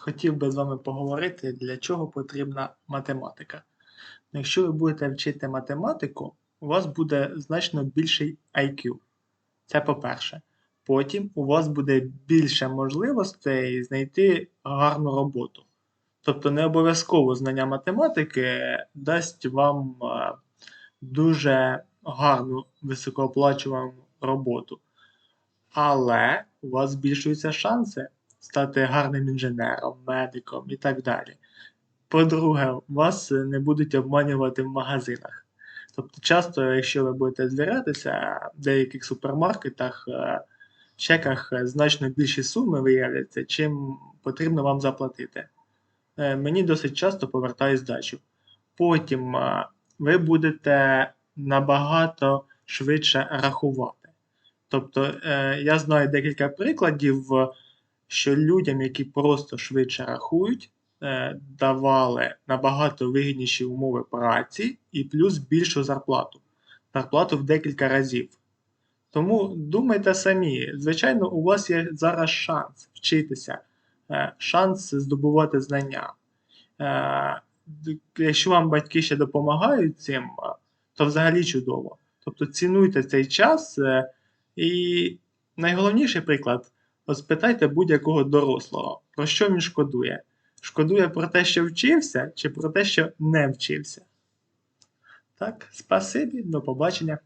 хотів би з вами поговорити, для чого потрібна математика. Якщо ви будете вчити математику, у вас буде значно більший IQ. Це по-перше. Потім у вас буде більше можливостей знайти гарну роботу. Тобто не обов'язково знання математики дасть вам е, дуже гарну високооплачувану роботу. Але у вас збільшуються шанси стати гарним інженером, медиком і так далі. По-друге, вас не будуть обманювати в магазинах. Тобто, часто, якщо ви будете звірятися, в деяких супермаркетах, е, чеках значно більші суми виявляться, чим потрібно вам заплатити. Е, Мені досить часто повертають здачу. Потім е, ви будете набагато швидше рахувати. Тобто, я знаю декілька прикладів, що людям, які просто швидше рахують, е, давали набагато вигідніші умови праці і плюс більшу зарплату. Зарплату в декілька разів. Тому думайте самі, звичайно, у вас є зараз шанс вчитися, е, шанс здобувати знання. Е, Якщо вам батьки ще допомагають цим, то взагалі чудово. Тобто цінуйте цей час. І найголовніший приклад: от спитайте будь-якого дорослого, про що він шкодує. Шкодує про те, що вчився, чи про те, що не вчився. Так, спасибі, до побачення.